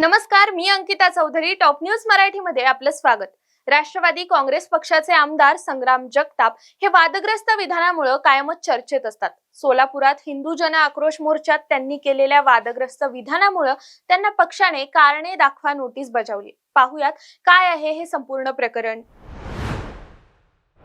नमस्कार मी Ankita Chaudhari top news मराठीमध्ये आपलं स्वागत. राष्ट्रवादी काँग्रेस पक्षाचे आमदार संग्राम जगताप हे वादग्रस्त विधानामुळे कायमच चर्चेत असतात. सोलापुरात हिंदू जन आक्रोश मोर्चात त्यांनी केलेल्या वादग्रस्त विधानामुळे त्यांना पक्षाने कारणे दाखवा नोटीस बजावली. पाहुयात काय आहे हे संपूर्ण प्रकरण.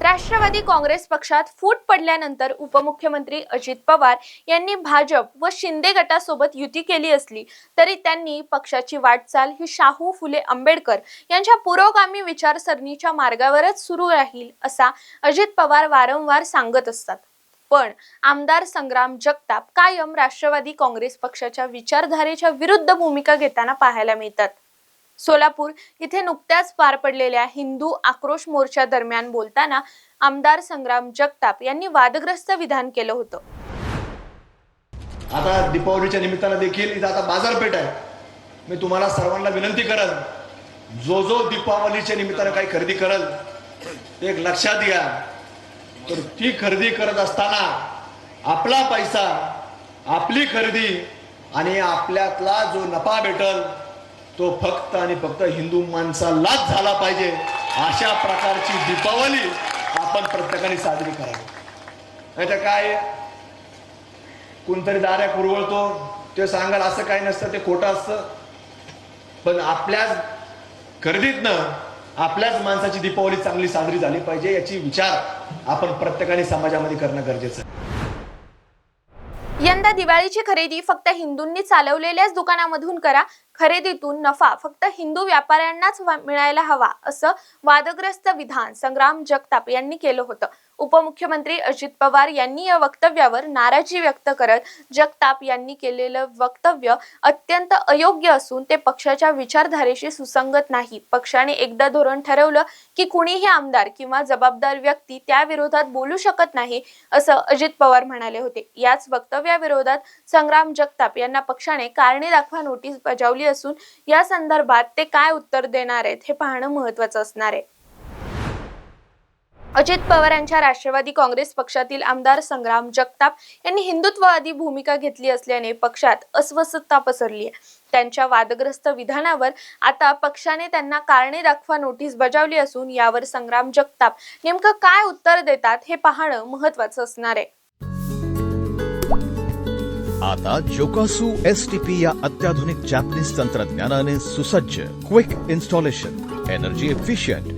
राष्ट्रवादी काँग्रेस पक्षात फूट पडल्यानंतर उपमुख्यमंत्री अजित पवार यांनी भाजप व शिंदे गटासोबत युती केली असली तरी त्यांनी पक्षाची वाटचाल ही शाहू फुले आंबेडकर यांच्या पुरोगामी विचारसरणीच्या मार्गावरच सुरू राहील असा अजित पवार वारंवार सांगत असतात. पण आमदार संग्राम जगताप कायम राष्ट्रवादी काँग्रेस पक्षाच्या विचारधारेच्या विरुद्ध भूमिका घेताना पाहायला मिळतात. सोलापूर इथे नुकत्याच पार पडलेल्या हिंदू आक्रोश मोर्चा दरम्यान बोलताना आमदार संग्राम जगताप यांनी वादग्रस्त विधान केलं होतं. आता दीपावलीच्या निमित्तानं देखील इथं आता बाजारपेठ आहे. मी तुम्हाला सर्वांना विनंती करल जो जो दीपावलीच्या निमित्तानं काही खरेदी करल ते एक लक्षात घ्या. तर ती खरेदी करत असताना आपला पैसा आपली खरेदी आणि आपल्यातला जो नफा भेटल तो फक्त आणि फक्त हिंदू माणसालाच झाला पाहिजे. अशा प्रकारची दीपावली आपण प्रत्येकाने साजरी करावी. नाही तर काय? कोणतरी दाऱ्या कुरवळतो ते सांगाल असं काही नसतं ते खोटं असतं. पण आपल्याच खरेदीतनं आपल्याच माणसाची दीपावली चांगली साजरी झाली पाहिजे याची विचार आपण प्रत्येकाने समाजामध्ये करणं गरजेचं आहे. यंदा दिवाळीची खरेदी फक्त हिंदूंनी चालवलेल्याच दुकानामधून करा. खरेदीतून नफा फक्त हिंदू व्यापाऱ्यांनाच मिळायला हवा असं वादग्रस्त विधान संग्राम जगताप यांनी केलं होतं. उपमुख्यमंत्री अजित पवार यांनी या वक्तव्यावर नाराजी व्यक्त करत जगताप यांनी केलेलं वक्तव्य अत्यंत अयोग्य असून ते पक्षाच्या विचारधारेशी सुसंगत नाही. पक्षाने एकदा धोरण ठरवलं की कुणीही आमदार किंवा जबाबदार व्यक्ती त्या विरोधात बोलू शकत नाही असं अजित पवार म्हणाले होते. याच वक्तव्याविरोधात संग्राम जगताप यांना पक्षाने कारणे दाखवा नोटीस बजावली असून या संदर्भात ते काय उत्तर देणार आहेत हे पाहणं महत्वाचं असणार आहे. अजित पवार यांच्या राष्ट्रवादी काँग्रेस पक्षातील आमदार संग्राम जगताप यांनी हिंदुत्ववादी भूमिका घेतली असल्याने पक्षात अस्वस्थता पसरली आहे. त्यांच्या वादग्रस्त विधानावर आता पक्षाने त्यांना कारणे दाखवा नोटीस बजावली असून यावर संग्राम जगताप नेमकं काय उत्तर देतात हे पाहणं महत्वाचं असणार आहे. आता जोकासू एस टी पी या अत्याधुनिक जॅपनीज तंत्रज्ञानाने सुसज्ज quick installation energy efficient